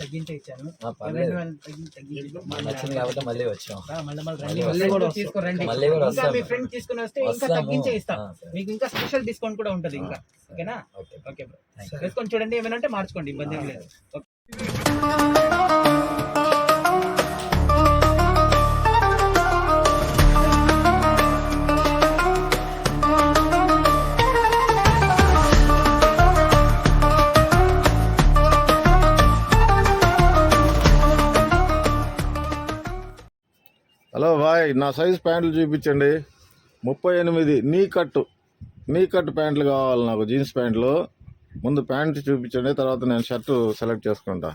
తగ్గించే ఇచ్చాను. నచ్చింది కాబట్టి మళ్ళీ వచ్చాం. మళ్ళీ కూడా తీసుకోరండి ఇంకా. మీ ఫ్రెండ్ తీసుకుని వస్తే ఇంకా. తగ్గించే ఇస్తాం. మీకు ఇంకా స్పెషల్ డిస్కౌంట్ కూడా ఉంటది ఇంకా. ఓకేనా? ఓకే. బ్రో చూడండి. ఏమైనా ఉంటే మార్చుకోండి. ఇబ్బంది ఏం లేదు. ఓకే. నా సైజ్ ప్యాంట్లు చూపించండి. ముప్పై ఎనిమిది. నీ కట్ నీ కట్ ప్యాంట్లు కావాలి నాకు. జీన్స్ ప్యాంట్లు. ముందు ప్యాంట్ చూపించండి. తర్వాత నేను షర్ట్ సెలెక్ట్ చేసుకుంటా.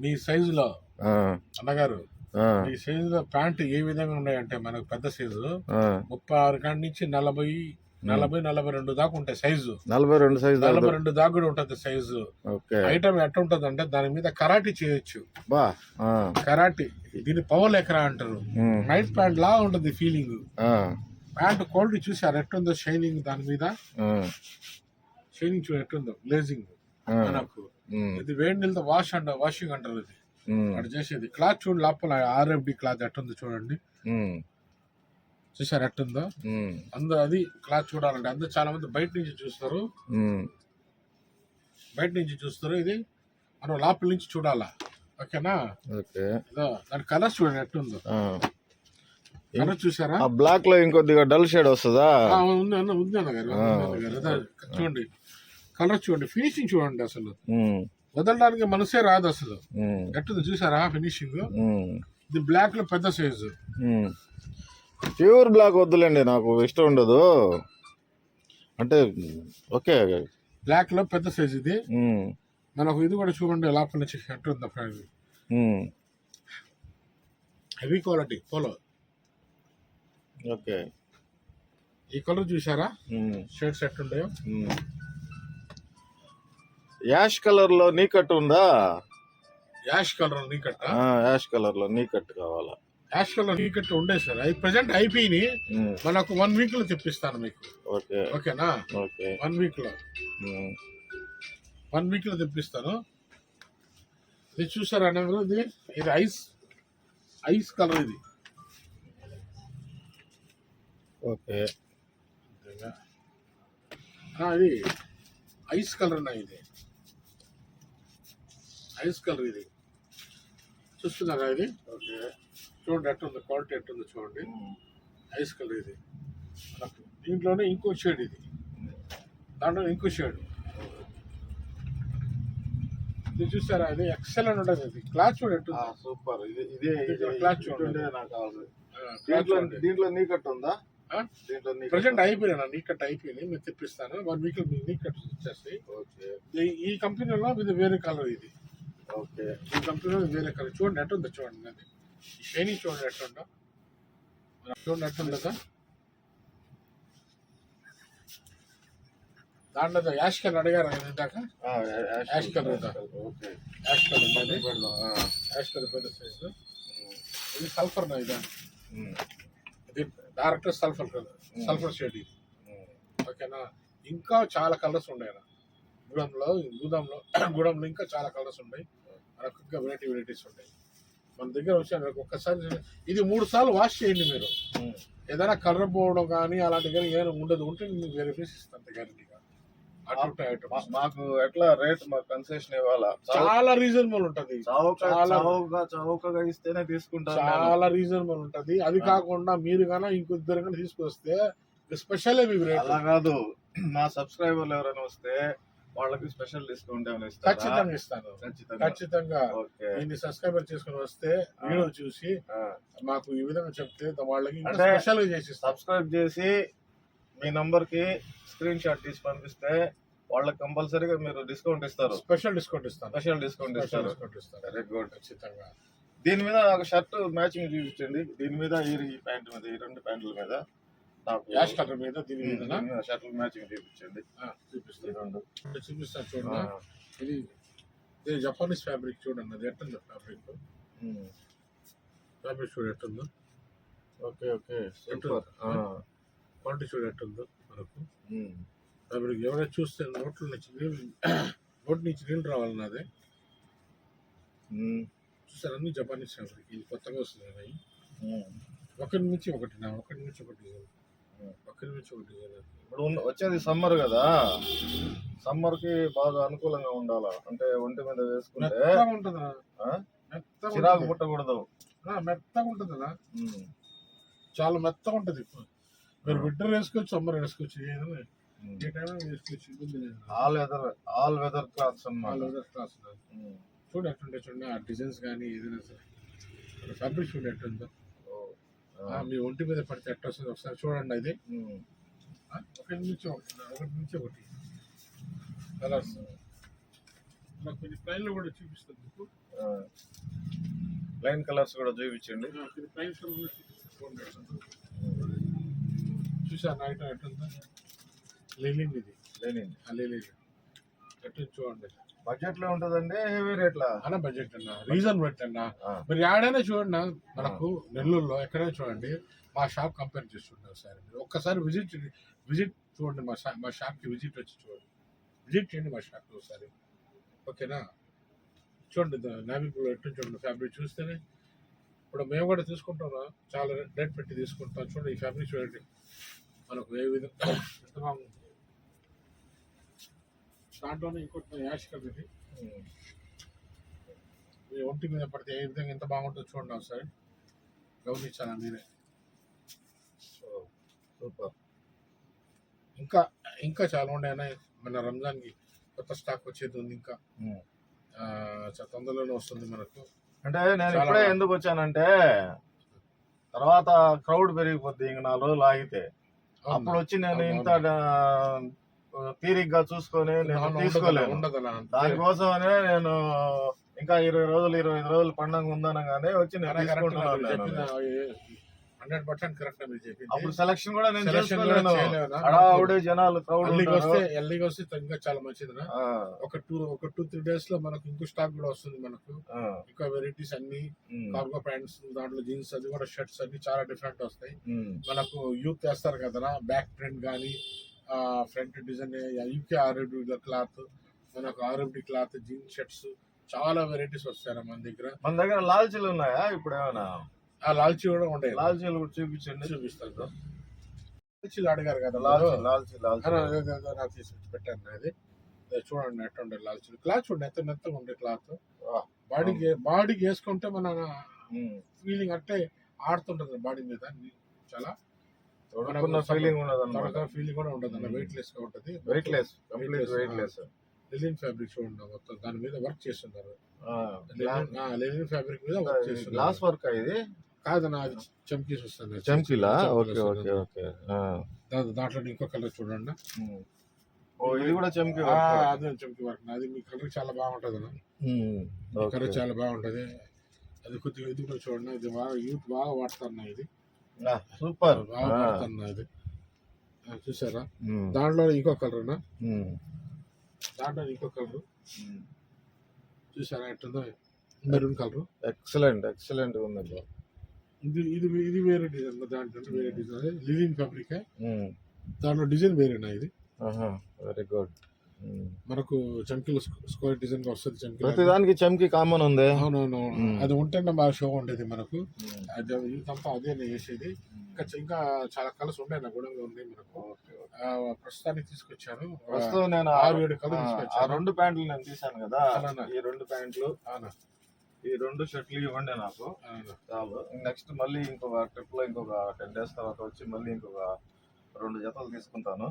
మీ సైజులో? అన్నగారు మీ సైజులో ప్యాంట్ ఏ విధంగా ఉన్నాయంటే మనకు పెద్ద సైజు. ముప్పై ఆరు కాడి నుంచి నలభై నలభై నలభై రెండు దాకా ఉంటాయి సైజు. నలభై రెండు సైజ్ నలభై రెండు దాకా కూడా ఉంటుంది సైజు. ఐటమ్ ఎట్లా ఉంటుంది అంటే దాని మీద కరాటీ చేయొచ్చు. బా కరాటీ దీన్ని పవర్ ఎకరా అంటారు. నైట్ ప్యాంట్ లా ఉంటుంది ఫీలింగ్ ప్యాంట్ క్వాలిటీ చూసారు ఎట్టుందో షైనింగ్ దాని మీద. షైనింగ్ చూడ ఎట్టుందో గ్లేజింగ్ మనకు. ఇది వేడి నీళ్ళతో వాష్ అంట వాషింగ్ అంటారు ఇది. అటు చేసేది. క్లాత్ చూడు లోపల ఆర్ఎఫ్డి క్లాత్ ఎట్టుంది చూడండి. చూసారు ఎట్టుందో? అందరూ అది క్లాత్ చూడాలంటే అందరూ చాలా మంది బయట నుంచి చూస్తారు. బయట నుంచి చూస్తారు. ఇది మనం లోపల నుంచి చూడాలా? ఓకేనా? ఓకే. దాని కలర్ చూడండి ఎట్టుందో. కలర్ చూసారా ఆ బ్లాక్లో ఇంకొద్దిగా డల్ షేడ్ వస్తుందా? ఉంది అన్న ఉంది అన్నగారు. అదే, చూడండి. కలర్ చూడండి. ఫినిషింగ్ చూడండి అసలు. వదలడానికి మనసే రాదు అసలు. ఎట్టుంది? చూసారా ఫినిషింగ్. ఇది బ్లాక్లో పెద్ద సైజు. ప్యూర్ బ్లాక్ వద్దులేండి నాకు ఇష్టం ఉండదు. అంటే ఓకే. బ్లాక్లో పెద్ద సైజ్ ఇది. మనకు ఇది కూడా చూడండి లోపల నుంచి ఎట్టుంది um, heavy quality polo okay. ఈ కలర్ చూసారా షర్ట్స్ ఉమ్. యాష్ కలర్లో నీ కట్ ఉందా? యాష్ కలర్ నీ కట్ట? ఆ, యాష్ కలర్లో నీ కట్ కావాలా? నీ కట్ట ఉండే సార్. అది ప్రజెంట్ ఉమ్, మనకు వన్ వీక్లో తెప్పిస్తాను మీకు. ఓకే. ఓకేనా? ఓకే. వన్ వీక్లో. వన్ వీక్లో తెప్పిస్తాను. ఇది చూసారా ఇది ఇది ఐస్ ఐస్ కలర్ ఇది. ఓకే. ఇది ఐస్ కలర్ నా ఇది. ఐస్ కలర్ ఇది. చూస్తున్నారా ఇది? ఓకే. చూడండి ఎట్టుంది క్వాలిటీ ఎట్టుందో చూడండి. ఐస్ కలర్ ఇది. దీంట్లోనే ఇంకో షేడ్ ఇది. దాంట్లో ఇంకో షేడ్. ఇది చూసారా? ఇది ఎక్సలెంట్ ఉంటుంది ఇది. క్లాత్ చూడండి సూపర్. ఇది ఇదే క్లాత్ చూడండి. నాకు కావాలి. దీంట్లో. దీంట్లో నీ కట్ ఉందా? ఆ? దీంట్లో నీ ప్రజెంట్ అయిపోయినా నీ కట్ అయిపోయింది. మీరు తెప్పిస్తాను. వన్ వీక్ నీ కట్ వచ్చేసి ఓకే. ఈ- కంపెనీలో ఇది వేరే కలర్ ఇది. ఓకే. ఈ కంపెనీలో వేరే కలర్ చూడండి ఎట్టుందో చూడండి అది షైనింగ్ చూడండి ఎట్టుందో చూడండి ఎట్టుండదా దాంట్లో యాష్ కలర్ అడిగారు ఇందాక? Ash colour? Okay. Ash colour ash colour పెద్ద సైజు ఇది సల్ఫర్ నా ఇదా? ఇది direct sulphur colour sulphur shade ఇది. ఓకేనా? ఇంకా చాలా కలర్స్ ఉన్నాయి. గూడెంలో గూడెంలో గూడెంలో ఇంకా చాలా కలర్స్ ఉన్నాయి. మనకు ఇంకా వెరైటీ వెరైటీస్ ఉంటాయి. మన దగ్గర వచ్చి ఒక్కసారి ఇది మూడు సార్లు వాష్ చేయండి మీరు. ఏదైనా కర్ర పోవడం కానీ అలాంటి కానీ ఏమైనా ఉండదు. ఉంటే మీకు వేరే పీస్ ఇస్తాను గ్యారంటీగా మాకు ఎట్లా రేట్ మాకు కన్సెషన్ ఇవ్వాలా? చాలా రీజనబుల్ ఉంటది. చౌకగా ఇస్తేనే తీసుకుంటాను నేను. చాలా రీజనబుల్ ఉంటది. అది కాకుండా మీరు గానా ఇంకొద్దరు కానీ తీసుకొస్తే స్పెషల్ మీకు రేట్ అలా కాదు. మా సబ్స్క్రైబర్లు ఎవరైనా వస్తే వాళ్ళకి స్పెషల్ డిస్కౌంట్ ఇస్తారా? ఖచ్చితంగా ఇస్తాను. ఖచ్చితంగా. దీన్ని సబ్స్క్రైబర్ చేసుకుని వస్తే వీడియో చూసి. మాకు ఈ విధంగా చెప్తే వాళ్ళకి స్పెషల్ చేసి సబ్స్క్రైబ్ చేసి మీ నంబర్కి స్క్రీన్ షాట్ తీసి పంపిస్తే వాళ్ళకి కంపల్సరీగా మీరు డిస్కౌంట్ ఇస్తారు. స్పెషల్ డిస్కౌంట్ ఇస్తాను. స్పెషల్ డిస్కౌంట్ ఇస్తారు. డిస్కౌంట్ ఇస్తాను. వెరీ గుడ్ ఖచ్చితంగా. దీని మీద నాకు షర్ట్ మ్యాచింగ్ చూపించండి. దీని మీద ఈ ప్యాంట్ మీద ఈ రెండు ప్యాంట్ల మీద. యాష్ కలర్ మీద దీని మీద షర్ట్ మ్యాచింగ్ చూపించండి చూపిస్తాను. చూపిస్తాను చూడండి. ఇది ఇది జపానీస్ ఫ్యాబ్రిక్ చూడండి. అది ఎట్టుందో ఫ్యాబ్రిక్. ఫ్యాబ్రిక్ చూడు ఎట్టుందో? Okay okay. క్వాలిటీ చూడు ఎట్టుందో మనకు. ఫ్యాబ్రిక్ ఎవరైనా చూస్తే నోట్లో నుంచి నీళ్ళు నోటి నుంచి నీళ్ళు రావాలి నాదే చూస్తారు అన్ని జపానీస్ ఫ్యాబ్రిక్ ఇది కొత్తగా వస్తుంది. ఒకటి నుంచి ఒకటి నా ఒకటి నుంచి ఒకటి. ఇప్పుడు వచ్చేది సమ్మర్ కదా. సమ్మర్కి బాగా అనుకూలంగా ఉండాలా? అంటే ఒంటి మీద వేసుకుంటే చిరాకు. పుట్టకూడదు. మెత్తగా ఉంటుందా చాలా మెత్తగా ఉంటుంది. మీరు వింటర్ వేసుకోవచ్చు సమ్మర్ వేసుకోవచ్చు all weather all weather clothes class ఉన్నది. ఉమ్. చూడు ఎట్లుంటే చూడండి ఆ డిజైన్స్ కానీ ఏదైనా సరే. ఫ్యాబ్రిక్ చూడండి ఎట్లుందో. మీ ఒంటి మీద పడితే ఎట్లా వస్తుంది? ఒకసారి చూడండి అది. ఒకటి నుంచి ఒకటి ఒకటి నుంచి ఒకటి. కలర్స్ నాకు కొన్ని ప్లైన్లు కూడా చూపిస్తుంది మీకు. లైన్ కలర్స్ కూడా చూపించండి. చూసారు నైట్ ఎట్లుందో? లిలిన్ ఇది. లేనింది ఆ లిలిన్ ఎట్లా చూడండి. బడ్జెట్లో ఉంటదండి హెవీ రేట్లా? అన్న బడ్జెట్ అన్న రీజన్ పెట్టన్నా. ఆ, మీరు ఆడైనా చూడండి మనకు నెల్లూరులో ఎక్కడైనా చూడండి మా షాప్ కంపేర్ చేస్తుండే ఒకసారి మీరు ఒక్కసారి విజిట్ విజిట్ చూడండి మా షాప్ మా షాప్కి విజిట్ వచ్చి చూడండి. విజిట్ చేయండి మా షాప్కి ఒకసారి. ఓకేనా? చూడండి నావీ ఎట్టు చూడండి ఫ్యాబ్రిక్ చూస్తేనే ఇప్పుడు మేము కూడా తీసుకుంటాం చాలా రేట్ పెట్టి తీసుకుంటాం. చూడండి ఈ ఫ్యాబ్రిక్ చూడండి. మనకు ఏ విధంగా దాంట్లోనే ఇంకోటి యాష్. మీ ఒంటి మీద పడితే ఏ విధంగా ఎంత బాగుంటుందో చూడండి ఒకసారి. గమనించాలా మీరే? So, super. ఇంకా ఇంకా చాలా ఉన్నాయి మన రంజాన్కి కొత్త స్టాక్ వచ్చేది ఉంది ఇంకా. తొందరలోనే వస్తుంది మనకు. అంటే నేను ఇప్పుడే. ఎందుకు వచ్చానంటే తర్వాత క్రౌడ్ పెరిగిపోద్ది ఇంక నాలుగు రోజులు ఆగితే. అప్పుడు వచ్చి నేను ఇంత తీరిగ్గా చూసుకొని నేను తీసుకోలేను. దానికోసమనే నేను ఇంకా ఇరవై రోజులు ఇరవై ఐదు రోజులు పండగ ఉందనగానే వచ్చి నేను తీసుకుంటున్నాను. హండ్రెడ్ పర్సెంట్ కరెక్ట్ మీరు అప్పుడు సెలక్షన్ కూడా నేను చేసుకోలేను? హడావుడి జనాలు క్రౌడ్ ఎల్లికి వస్తే ఎల్లికి వస్తే ఇంకా చాలా మంచిదినా ఆ, ఒక టూ ఒక టూ త్రీ డేస్లో మనకు ఇంకో స్టాక్ కూడా వస్తుంది మనకు. ఇంకా వెరైటీస్ అన్ని కార్గో ప్యాంట్స్ దాంట్లో జీన్స్ అది కూడా షర్ట్స్ అన్ని చాలా డిఫరెంట్ వస్తాయి. మనకు యూత్ వేస్తారు కదా బ్యాక్ ప్రింట్ కానీ front design UK RMD cloth మనకు ఆర్ఎండి క్లాత్ జీన్స్ షర్ట్స్ చాలా వెరైటీస్ వస్తాయి మన దగ్గర. మన దగ్గర లాల్చీలు ఉన్నాయా? ఇప్పుడు ఏమైనా? ఆ లాల్చీ కూడా ఉంటాయి. లాల్చీలు కూడా చూపించండి. చూపిస్తాను లాల్చీలు అడిగారు కదా లాల్చీ. లాల్చీ నాకు తీసి పెట్టాను అది. చూడండి ఎట్లా ఉండే లాల్చీలు క్లాత్ చూడండి ఎంత మెత్తగా ఉండే క్లాత్. బాడీకి బాడీకి వేసుకుంటే మన. ఫీలింగ్ అంటే ఆడుతుంటది బాడీ మీద. చాలా తొడుక్కున్న ఫీలింగ్ ఉండదు అనమాట ఫీలింగ్ కూడా ఉండదు అన్న. వెయిట్ లెస్గా ఉంటది weight less complete weight less linen fabric చూడండి మొత్తం దాని మీద వర్క్ చేస్తున్నారు. లెనిన్ ఫ్యాబ్రిక్ మీద వర్క్ చేస్తున్నారు. గ్లాస్ వర్క్ ఇది? కాదన్న అది చమ్కీస్ వస్తుంది చమ్కీస్ ఓకే. Okay okay. దాంట్లో ఇంకో కలర్ చూడండి. ఓ ఇది కూడా వర్క్ అదే చమ్కీ వర్క్ అది మీ కలర్ చాలా బాగుంటది అన్న. కలర్ చాలా బాగుంటది. అది కొద్దిగా ఇది కూడా చూడండి. ఇది బాగా యూత్ బాగా వాడుతున్నా ఇది. సూపర్. చూసారా? దాంట్లో ఇంకో కలర్ దాంట్లో ఇంకో కలర్. చూసారా ఎట్టుందో మెరూన్ కలర్. ఎక్సలెంట్ ఎక్సలెంట్ ఉంది ఇది ఇది ఇది వేరే డిజైన్ దాంట్లో వేరే డిజైన్. లిలిన్ ఫ్యాబ్రిక్ దాంట్లో డిజైన్ వేరేనా ఇది? Very good. మనకు చంకీలు స్క్వేర్ డిజైన్గా వస్తుంది ప్రతి చంకీలు దానికి చంకీ కామన్ ఉంది. అవునవును. అది ఉంటేనే బాగా షో ఉండేది మనకు. అది ఇదంతా అదే వేసేది ఇంకా చ- ఇంకా చాలా కలర్స్ ఉన్నాయి నా గుణంగా ఉన్నాయి మనకు. ప్రస్తుతానికి తీసుకొచ్చాను ప్రస్తుతం నేను ఆరు ఏడు కలర్ ఆ, రెండు ప్యాంట్లు నేను తీసాను కదా. ఈ రెండు ప్యాంట్లు అవునా, ఈ రెండు షర్ట్లు ఇవ్వండి నాకు. చాలు. నెక్స్ట్ మళ్ళీ ఇంకొక ట్రిప్లో ఇంకొక టెన్ డేస్ తర్వాత వచ్చి మళ్ళీ ఇంకొక రెండు జతలు తీసుకుంటాను.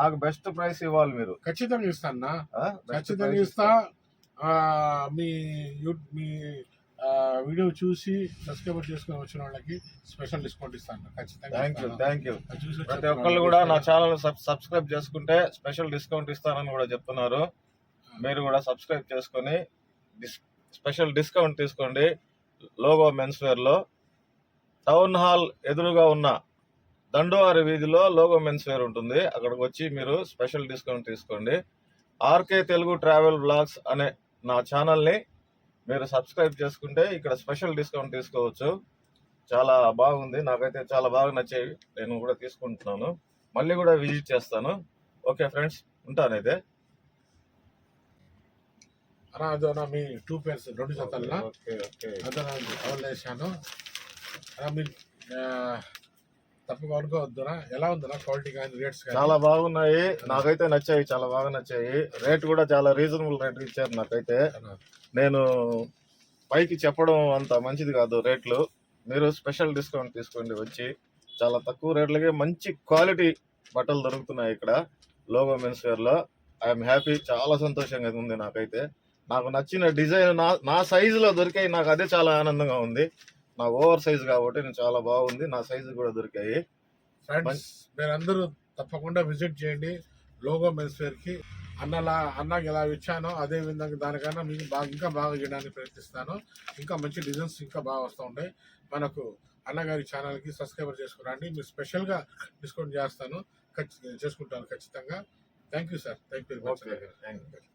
నాకు బెస్ట్ ప్రైస్ ఇవ్వాలి మీరు. ఖచ్చితంగా ఇస్తాను ఖచ్చితంగా ఇస్తా. మీ మీ వీడియో చూసి సబ్స్క్రైబర్ చేసుకుని వచ్చిన వాళ్ళకి స్పెషల్ డిస్కౌంట్ ఇస్తాను ఖచ్చితంగా థ్యాంక్ యూ. థ్యాంక్ యూ ప్రతి ఒక్కళ్ళు కూడా నా ఛానల్ సబ్స్క్రైబ్ చేసుకుంటే స్పెషల్ డిస్కౌంట్ ఇస్తానని కూడా చెప్తున్నారు. మీరు కూడా సబ్స్క్రైబ్ చేసుకొని స్పెషల్ డిస్కౌంట్ తీసుకోండి. లోగో మెన్స్ వేర్లో. టౌన్ హాల్ ఎదురుగా ఉన్న దండోవారి వీధిలో లోగో మెన్స్ వేర్ ఉంటుంది. అక్కడికి వచ్చి మీరు స్పెషల్ డిస్కౌంట్ తీసుకోండి. ఆర్కే తెలుగు ట్రావెల్ బ్లాగ్స్ అనే నా ఛానల్ని మీరు సబ్స్క్రైబ్ చేసుకుంటే ఇక్కడ స్పెషల్ డిస్కౌంట్ తీసుకోవచ్చు. చాలా బాగుంది. నాకైతే చాలా బాగా నచ్చేవి. నేను కూడా తీసుకుంటున్నాను. మళ్ళీ కూడా విజిట్ చేస్తాను. ఓకే ఫ్రెండ్స్ ఉంటానైతే అదోనా మీ టూ పేర్స్ రెండు జతల్లో? Okay okay. అదోనా అలా మీరు తప్పుగా అనుకోవద్దునా ఎలా ఉందన్నా క్వాలిటీ కానీ? రేట్స్ చాలా బాగున్నాయి. నాకైతే నచ్చాయి చాలా బాగా నచ్చాయి. రేట్ కూడా చాలా రీజనబుల్ రేట్ ఇచ్చారు నాకైతే. నేను పైకి చెప్పడం అంత మంచిది కాదు రేట్లు. మీరు స్పెషల్ డిస్కౌంట్ తీసుకోండి వచ్చి. చాలా తక్కువ రేట్లకే మంచి క్వాలిటీ బట్టలు దొరుకుతున్నాయి ఇక్కడ. లోగో మెన్స్ వేర్లో. ఐఎమ్ హ్యాపీ చాలా సంతోషంగా ఉంది నాకైతే. నాకు నచ్చిన డిజైన్ నా నా సైజులో దొరికాయి. నాకు అదే చాలా ఆనందంగా ఉంది. నా ఓవర్ సైజ్ కాబట్టి నేను చాలా బాగుంది. నా సైజు కూడా దొరికాయి. ఫ్రెండ్స్ మీరందరూ తప్పకుండా విజిట్ చేయండి లోగో మెన్స్ వేర్కి. అన్నలా అన్నకి ఎలా ఇచ్చానో అదే విధంగా దానికన్నా మీకు బాగా ఇంకా బాగా చేయడానికి ప్రయత్నిస్తాను. ఇంకా మంచి డిజైన్స్ ఇంకా బాగా వస్తూ ఉంటాయి. మనకు అన్నగారి ఛానల్కి సబ్స్క్రైబర్ చేసుకురండి. మీరు స్పెషల్గా డిస్కౌంట్ చేస్తాను. ఖచ్చి- చేసుకుంటాను ఖచ్చితంగా. Thank you sir thank you thank you